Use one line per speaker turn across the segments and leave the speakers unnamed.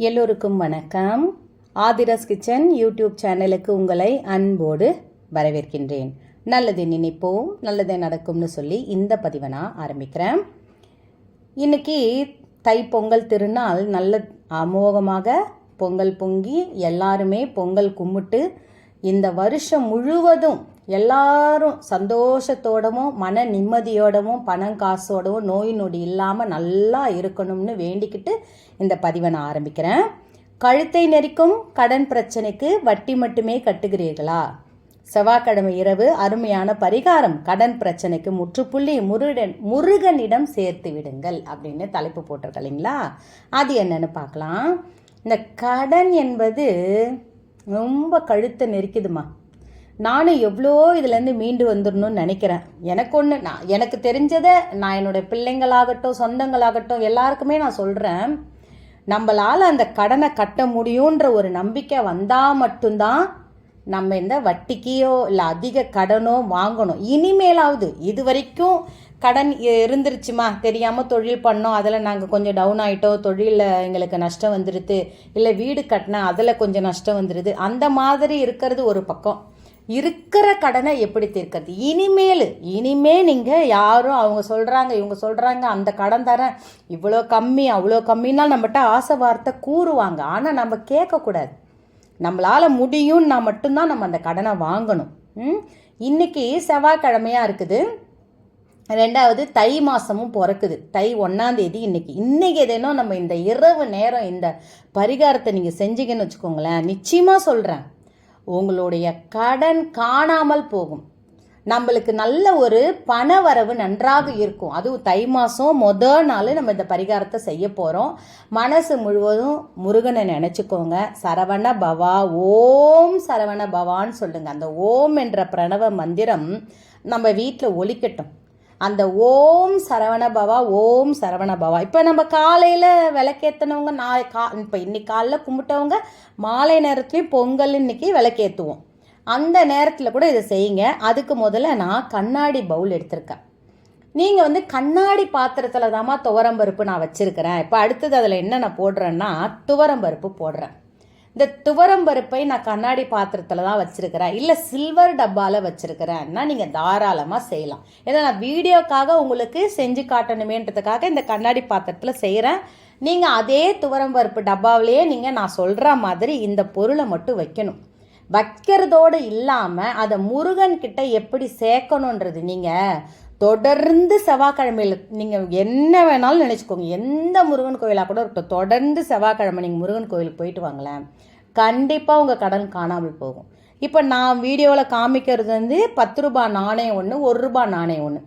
எல்லோருக்கும் வணக்கம். Aadhira's kitchen YouTube சேனலுக்கு உங்களை அன்போடு வரவேற்கின்றேன். நல்லது நினைப்போம் நல்லதே நடக்கும்னு சொல்லி இந்த பதிவை நான் ஆரம்பிக்கிறேன். இன்னைக்கு தை பொங்கல் திருநாள் நல்ல அமோகமாக பொங்கல் பொங்கி எல்லாருமே பொங்கல் கும்பிட்டு இந்த வருஷம் முழுவதும் எல்லாரும் சந்தோஷத்தோடவும் மன நிம்மதியோடவும் பணம் காசோடவும் நோய் நொடி இல்லாமல் நல்லா இருக்கணும்னு வேண்டிக்கிட்டு இந்த பதிவை நான் ஆரம்பிக்கிறேன். கழுத்தை நெரிக்கும் கடன் பிரச்சனைக்கு வட்டி மட்டுமே கட்டுகிறீர்களா? செவ்வாய்க்கிழமை இரவு அருமையான பரிகாரம். கடன் பிரச்சனைக்கு முற்றுப்புள்ளி முருகன் முருகனிடம் சேர்த்து விடுங்கள் அப்படின்னு தலைப்பு போட்டிருக்க இல்லைங்களா? அது என்னன்னு பார்க்கலாம். இந்த கடன் என்பது ரொம்ப கழுத்தை நெரிக்குதுமா நானும் எவ்வளோ இதுலேருந்து மீண்டு வந்துடணும்னு நினைக்கிறேன். எனக்கு ஒன்று நான் எனக்கு தெரிஞ்சதை நான் என்னுடைய பிள்ளைங்களாகட்டும் சொந்தங்களாகட்டும் எல்லாருக்குமே நான் சொல்கிறேன் நம்மளால் அந்த கடனை கட்ட முடியுன்ற ஒரு நம்பிக்கை வந்தால் மட்டும்தான் நம்ம இந்த வட்டிக்கையோ இல்லை அதிக கடனோ வாங்கணும். இனிமேலாவது இது வரைக்கும் கடன் இருந்துருச்சுமா? தெரியாமல் தொழில் பண்ணோம் அதில் நாங்கள் கொஞ்சம் டவுன் ஆகிட்டோம் தொழிலில் எங்களுக்கு நஷ்டம் வந்துடுது இல்லை வீடு கட்டினா அதில் கொஞ்சம் நஷ்டம் வந்துடுது அந்த மாதிரி இருக்கிறது ஒரு பக்கம். இருக்கிற கடனை எப்படி தீர்க்கிறது? இனிமேல் இனிமே நீங்கள் யாரும் அவங்க சொல்கிறாங்க இவங்க சொல்கிறாங்க அந்த கடன் தரேன் இவ்வளோ கம்மி அவ்வளோ கம்மின்னா நம்மகிட்ட ஆசை வார்த்தை கூறுவாங்க. ஆனால் நம்ம கேட்கக்கூடாது. நம்மளால் முடியும்னா மட்டும்தான் நம்ம அந்த கடனை வாங்கணும். ம்? செவ்வாய்க்கிழமையாக இருக்குது. ரெண்டாவது தை மாதமும் பிறக்குது. தை ஒன்றாந்தேதி இன்றைக்கி இன்றைக்கி எதேனோ நம்ம இந்த இரவு நேரம் இந்த பரிகாரத்தை நீங்கள் செஞ்சீங்கன்னு வச்சுக்கோங்களேன். நிச்சயமாக சொல்கிறேன் உங்களுடைய கடன் காணாமல் போகும். நம்மளுக்கு நல்ல ஒரு பண வரவு நன்றாக இருக்கும். அதுவும் தை மாதம் மொதல் நாள் நம்ம இந்த பரிகாரத்தை செய்ய போகிறோம் மனசு முழுவதும் முருகனை நினச்சிக்கோங்க. சரவண பவா ஓம் சரவண பவான்னு சொல்லுங்கள் அந்த ஓம் என்ற பிரணவ மந்திரம் நம்ம வீட்டில் ஒழிக்கட்டும் அந்த ஓம் சரவண பவா ஓம் சரவண பவா. இப்போ நம்ம காலையில் விளக்கேற்றினவங்க நாளை கா இப்போ இன்னைக்கு காலைல கும்பிட்டவங்க மாலை நேரத்துலேயும் பொங்கல் இன்னைக்கு விளக்கேற்றுவோம் அந்த நேரத்தில் கூட இதை செய்யுங்க. அதுக்கு முதல்ல நான் கண்ணாடி பவுல் எடுத்திருக்கேன். நீங்கள் வந்து கண்ணாடி பாத்திரத்தில் தாம்மா துவரம்பருப்பு நான் வச்சுருக்கிறேன். இப்போ அடுத்தது அதில் என்ன நான் போடுறேன்னா துவரம்பருப்பு போடுறேன். இந்த துவரம் பருப்பை நான் கண்ணாடி பாத்திரத்தில் தான் வச்சுருக்கிறேன். இல்லை சில்வர் டப்பாவில் வச்சுருக்கிறேன்னா நீங்கள் தாராளமாக செய்யலாம். ஏன்னா நான் வீடியோக்காக உங்களுக்கு செஞ்சு காட்டணுமேன்றதுக்காக இந்த கண்ணாடி பாத்திரத்தில் செய்கிறேன் நீங்கள் அதே துவரம் பருப்பு டப்பாவிலேயே நீங்கள் நான் சொல்கிற மாதிரி இந்த பொருளை மட்டும் வைக்கணும். வைக்கிறதோடு இல்லாமல் அதை முருகன்கிட்ட எப்படி சேர்க்கணுன்றது நீங்கள் தொடர்ந்து செவ்வாய்க்கிழமையில் நீங்கள் என்ன வேணாலும் நினச்சிக்கோங்க. எந்த முருகன் கோயிலாக கூட இருக்கட்டும் தொடர்ந்து செவ்வாய்க்கிழமை நீங்கள் முருகன் கோயிலுக்கு போயிட்டு வாங்களேன். கண்டிப்பாக உங்கள் கடன் காணாமல் போகும். இப்போ நான் வீடியோவில் காமிக்கிறது வந்து பத்து ரூபாய் நாணயம் ஒன்று ஒரு ரூபா நாணயம் ஒன்று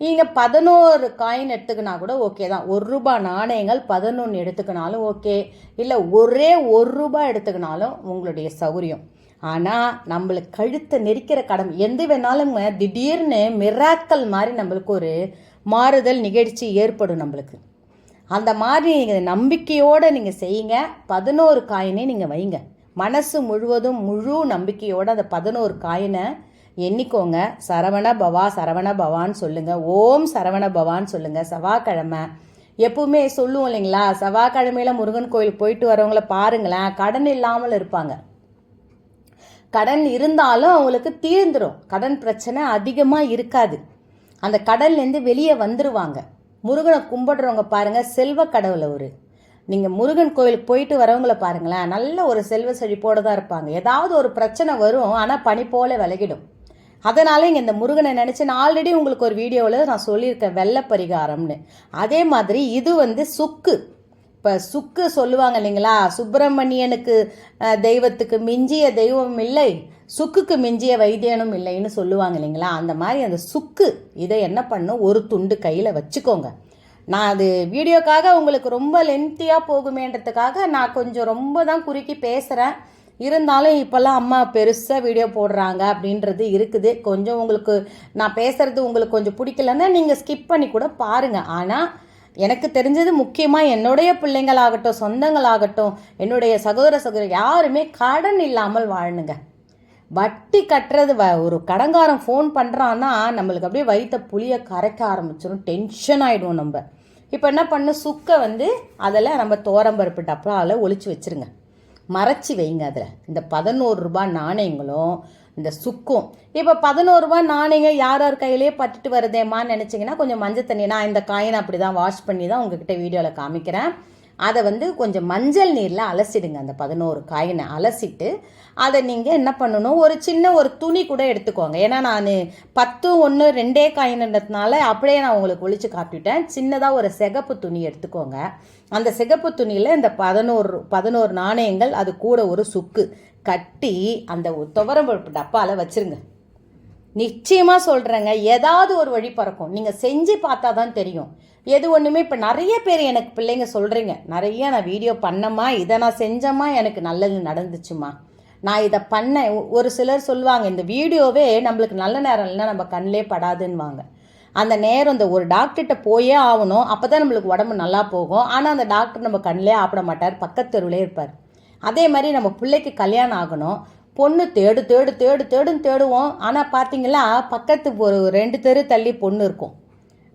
நீங்கள் பதினோரு காயின் எடுத்துக்கினா கூட ஓகே தான். ஒரு ரூபாய் நாணயங்கள் பதினொன்று எடுத்துக்கினாலும் ஓகே இல்லை ஒரே ஒரு ரூபா எடுத்துக்கினாலும் உங்களுடைய சௌகரியம். ஆனால் நம்மளுக்கு கழுத்தை நெரிக்கிற கடன் எந்த வேணாலும் திடீர்னு மிராக்கல் மாதிரி நம்மளுக்கு ஒரு மாறுதல் நிகழ்ச்சி ஏற்படும் நம்மளுக்கு. அந்த மாதிரி நீங்கள் நம்பிக்கையோடு நீங்கள் செய்யுங்க. பதினோரு காயினை நீங்கள் வைங்க. மனசு முழுவதும் முழு நம்பிக்கையோடு அந்த பதினோரு காயினை எண்ணிக்கோங்க. சரவண பவா சரவண பவான்னு சொல்லுங்கள் ஓம் சரவண பவான்னு சொல்லுங்கள் செவ்வாய்க்கிழமை. எப்பவுமே சொல்லுவோம் இல்லைங்களா? செவ்வாய்க்கிழமையில் முருகன் கோயில் போயிட்டு வரவங்கள பாருங்களேன். கடன் இல்லாமல் இருப்பாங்க. கடன் இருந்தாலும் அவங்களுக்கு தீர்ந்துடும் கடன் பிரச்சனை அதிகமாக இருக்காது. அந்த கடன்லேருந்து வெளியே வந்துடுவாங்க முருகனை கும்பிடுறவங்க பாருங்கள் செல்வ கடவுள் அவர். நீங்கள் முருகன் கோயிலுக்கு போயிட்டு வரவங்கள பாருங்களேன் நல்ல ஒரு செல்வ செழிப்போடு தான் இருப்பாங்க. ஏதாவது ஒரு பிரச்சனை வரும் ஆனால் பனி போல விலகிடும். அதனால இங்கே இந்த முருகனை நினச்சி நான் ஆல்ரெடி உங்களுக்கு ஒரு வீடியோவில் நான் சொல்லியிருக்கேன் வெள்ளை பரிகாரம்னு அதே மாதிரி இது வந்து சுக்கு. இப்போ சுக்கு சொல்லுவாங்க இல்லைங்களா? சுப்பிரமணியனுக்கு தெய்வத்துக்கு மிஞ்சிய தெய்வம் இல்லை சுக்குக்கு மிஞ்சிய வைத்தியனும் இல்லைன்னு சொல்லுவாங்க இல்லைங்களா? அந்த மாதிரி அந்த சுக்கு இதை என்ன பண்ணும்? ஒரு துண்டு கையில் வச்சுக்கோங்க. நான் அது வீடியோக்காக உங்களுக்கு ரொம்ப லென்த்தியாக போகுமேன்றதுக்காக நான் கொஞ்சம் ரொம்ப தான் குறுக்கி பேசுகிறேன் இருந்தாலும் இப்போல்லாம் அம்மா பெருசாக வீடியோ போடுறாங்க அப்படின்றது இருக்குது. கொஞ்சம் உங்களுக்கு நான் பேசுகிறது உங்களுக்கு கொஞ்சம் பிடிக்கலன்னா நீங்கள் ஸ்கிப் பண்ணி கூட பாருங்கள் ஆனால் எனக்கு தெரிஞ்சது முக்கியமாக என்னுடைய பிள்ளைங்களாகட்டும் சொந்தங்களாகட்டும் என்னுடைய சகோதர சகோதரி யாருமே கடன் இல்லாமல் வாழணுங்க. வட்டி கட்டுறது வ ஒரு கடங்காரன் ஃபோன் பண்ணுறான்னா நம்மளுக்கு அப்படியே வயிற்ற புளியை கரைக்க ஆரம்பிச்சிடும் டென்ஷன் ஆகிடுவோம் நம்ம. இப்போ என்ன பண்ண சுக்கை வந்து அதில் நம்ம தோரம்பருப்பு டப்பாவில் ஒழிச்சு வச்சிருங்க. மறைச்சி வைங்க அதில். இந்த பதினோரு ரூபாய் நாணயங்களும் இந்த சுக்கும். இப்போ பதினோரு ரூபா நாணயங்க யார் யார் கையிலேயே பட்டுட்டு வருதேம்மான்னு நினச்சிங்கன்னா கொஞ்சம் மஞ்சள் தண்ணி. நான் இந்த காயினை அப்படி தான் வாஷ் பண்ணி தான் உங்ககிட்ட வீடியோவில் காமிக்கிறேன். அதை வந்து கொஞ்சம் மஞ்சள் நீரில் அலசிடுங்க. அந்த பதினோரு காயினை அலசிட்டு அதை நீங்கள் என்ன பண்ணணும்? ஒரு சின்ன ஒரு துணி கூட எடுத்துக்கோங்க. ஏன்னா நான் பத்து ஒன்று ரெண்டே காயின்றதுனால அப்படியே நான் உங்களுக்கு ஒழிச்சு காப்பிட்டேன் சின்னதாக ஒரு சிகப்பு துணி எடுத்துக்கோங்க. அந்த சிகப்பு துணியில் இந்த பதினோரு பதினோரு நாணயங்கள் அது கூட ஒரு சுக்கு. கட்டி அந்த துவரம்பருப்பு டப்பாவில் வச்சிருங்க. நிச்சயமாக சொல்கிறேங்க ஏதாவது ஒரு வழி பறக்கும். நீங்கள் செஞ்சு பார்த்தா தான் தெரியும். எது ஒன்றுமே இப்போ நிறைய பேர் எனக்கு பிள்ளைங்க சொல்கிறீங்க நிறைய நான் வீடியோ பண்ணம்மா இதை நான் செஞ்சம்மா எனக்கு நல்லது நடந்துச்சுமா நான் இதை பண்ணேன். ஒரு சிலர் சொல்லுவாங்க இந்த வீடியோவே நம்மளுக்கு நல்ல நேரம் இல்லைன்னா நம்ம கண்ணிலே படாதுன்னுவாங்க. அந்த நேரம் இந்த ஒரு டாக்டர்கிட்ட போயே ஆகணும். அப்போ தான் நம்மளுக்கு உடம்பு நல்லா போகும். ஆனால் அந்த டாக்டர் நம்ம கண்ணிலே ஆப்பிட மாட்டார். பக்கத்து தெருவிலே இருப்பார். அதே மாதிரி நம்ம பிள்ளைக்கு கல்யாணம் ஆகணும். பொண்ணு தேடு தேடு தேடு தேடுன்னு தேடுவோம். ஆனால் பார்த்தீங்களா பக்கத்து ஒரு ரெண்டு தெரு தள்ளி பொண்ணு இருக்கும்.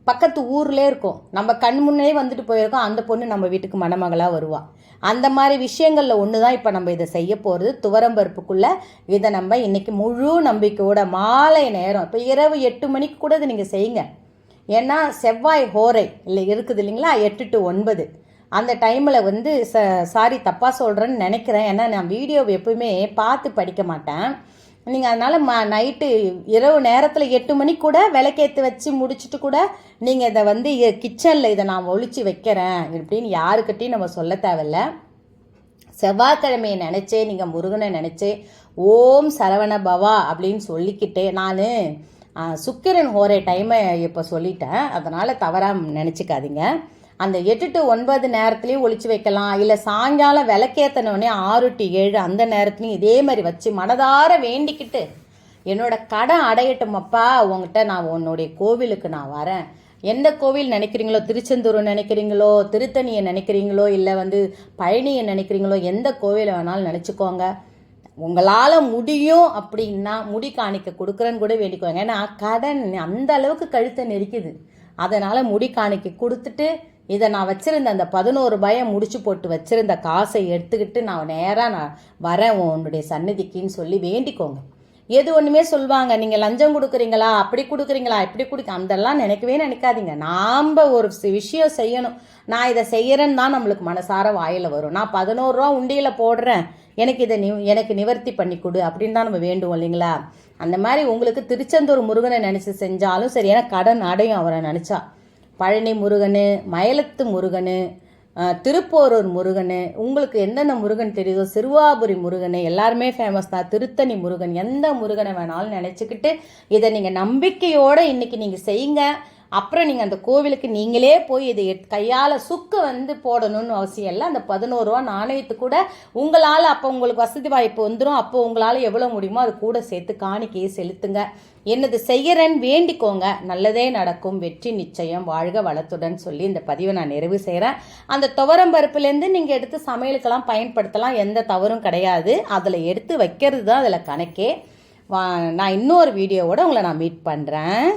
பக்கத்து ஊர்லேயே இருக்கும். நம்ம கண் முன்னே வந்துட்டு போயிருக்கோம். அந்த பொண்ணு நம்ம வீட்டுக்கு மணமகளாக வருவாள் அந்த மாதிரி விஷயங்களில் ஒன்று தான் இப்போ நம்ம இதை செய்ய போகிறது துவரம்பருப்புக்குள்ளே இதை நம்ம இன்றைக்கி முழு நம்பிக்கையோட மாலை நேரம் இப்போ இரவு எட்டு மணிக்கு கூட இதை நீங்கள் செய்யுங்க. ஏன்னா செவ்வாய் ஹோரை இல்லை இருக்குது இல்லைங்களா? எட்டு டு ஒன்பது. அந்த டைமில் வந்து ச சாரி தப்பாக சொல்கிறேன்னு நினைக்கிறேன். ஏன்னா நான் வீடியோ எப்பவுமே பார்த்து படிக்க மாட்டேன். நீங்கள் அதனால் ம நைட்டு இரவு நேரத்தில் எட்டு மணிக்கு கூட விளக்கேற்றி வச்சு முடிச்சுட்டு கூட நீங்கள் இதை வந்து கிச்சனில் இதை நான் ஒழிச்சு வைக்கிறேன் இப்படின்னு யாருக்கிட்டையும் நம்ம சொல்ல தேவையில்ல. செவ்வாய்க்கிழமையை நினச்சே நீங்கள் முருகனை நினச்சே ஓம் சரவண பவா அப்படின்னு சொல்லிக்கிட்டே நான் சுக்கிரன் ஹோரே டைமை இப்போ சொல்லிட்டேன். அதனால் தவறாக நினச்சிக்காதீங்க. அந்த எட்டு டு ஒன்பது நேரத்துலேயும் ஒழிச்சு வைக்கலாம். இல்லை சாயங்காலம் விளக்கேற்றினோடனே ஆறு டு ஏழு அந்த நேரத்துலையும் இதே மாதிரி வச்சு மனதார வேண்டிக்கிட்டு என்னோட கடன் அடையட்டுமப்பா உங்ககிட்ட நான் உன்னுடைய கோவிலுக்கு நான் வரேன். எந்த கோவில் நினைக்கிறீங்களோ திருச்செந்தூர் நினைக்கிறீங்களோ திருத்தணியை நினைக்கிறீங்களோ இல்லை வந்து பழனியை நினைக்கிறீங்களோ எந்த கோவிலை வேணாலும் நினச்சிக்கோங்க. உங்களால் முடியும் அப்படின்னா முடி காணிக்க கொடுக்குறேன்னு கூட வேண்டிக்கோங்க. ஏன்னா கடன் அந்த அளவுக்கு கழுத்தை நெரிக்குது. அதனால் முடி காணிக்க கொடுத்துட்டு இதை நான் வச்சுருந்த அந்த பதினோரு பயம் முடிச்சு போட்டு வச்சுருந்த காசை எடுத்துக்கிட்டு நான் நேராக நான் வரேன் உன்னுடைய சந்நிதிக்குன்னு சொல்லி வேண்டிக்கோங்க. எது ஒன்றுமே சொல்லுவாங்க நீங்கள் லஞ்சம் கொடுக்குறீங்களா? அப்படி கொடுக்குறீங்களா? இப்படி கொடுக்க அதெல்லாம் நினைக்கவே நினைக்காதீங்க. நாம் ஒரு விஷயம் செய்யணும். நான் இதை செய்கிறேன்னு தான் நம்மளுக்கு மனசார வாயில் வரும். நான் பதினோரு ரூபா உண்டியில் போடுறேன். எனக்கு இதை நி எனக்கு நிவர்த்தி பண்ணி கொடு அப்படின்னு தான் நம்ம வேண்டுவோம் இல்லைங்களா? அந்த மாதிரி உங்களுக்கு திருச்செந்தூர் முருகனை நினச்சி செஞ்சாலும் சரி ஏன்னா கடன் அடையும் அவரை நினச்சா. பழனி முருகன் மயிலத்து முருகன் திருப்போரூர் முருகன் உங்களுக்கு என்னென்ன முருகன் தெரியுதோ சிறுவாபுரி முருகன் எல்லாருமே ஃபேமஸ் தான். திருத்தணி முருகன் எந்த முருகனை வேணாலும் நினச்சிக்கிட்டு இதை நீங்கள் நம்பிக்கையோடு இன்னைக்கு நீங்கள் செய்யுங்க. அப்புறம் நீங்கள் அந்த கோவிலுக்கு நீங்களே போய் இதை எட்- கையால் சுக்கு வந்து போடணும்னு அவசியம் இல்லை. அந்த பதினோரு ரூபா நாணயத்து கூட உங்களால் அப்போ உங்களுக்கு வசதி வாய்ப்பு வந்துடும் அப்போ உங்களால் எவ்வளோ முடியுமோ அது கூட சேர்த்து காணிக்கையை செலுத்துங்க. என்னது செய்கிறேன் வேண்டிக்கோங்க. நல்லதே நடக்கும். வெற்றி நிச்சயம். வாழ்க வளத்துடன் சொல்லி இந்த பதிவை நான் நிறைவு செய்கிறேன் அந்த துவரம் பருப்புலேருந்து நீங்கள் எடுத்து சமையலுக்கெல்லாம் பயன்படுத்தலாம். எந்த தவறும் கிடையாது. அதில் எடுத்து வைக்கிறது தான் அதில் கணக்கே. வா நான் இன்னொரு வீடியோவோட உங்களை நான் மீட் பண்ணுறேன்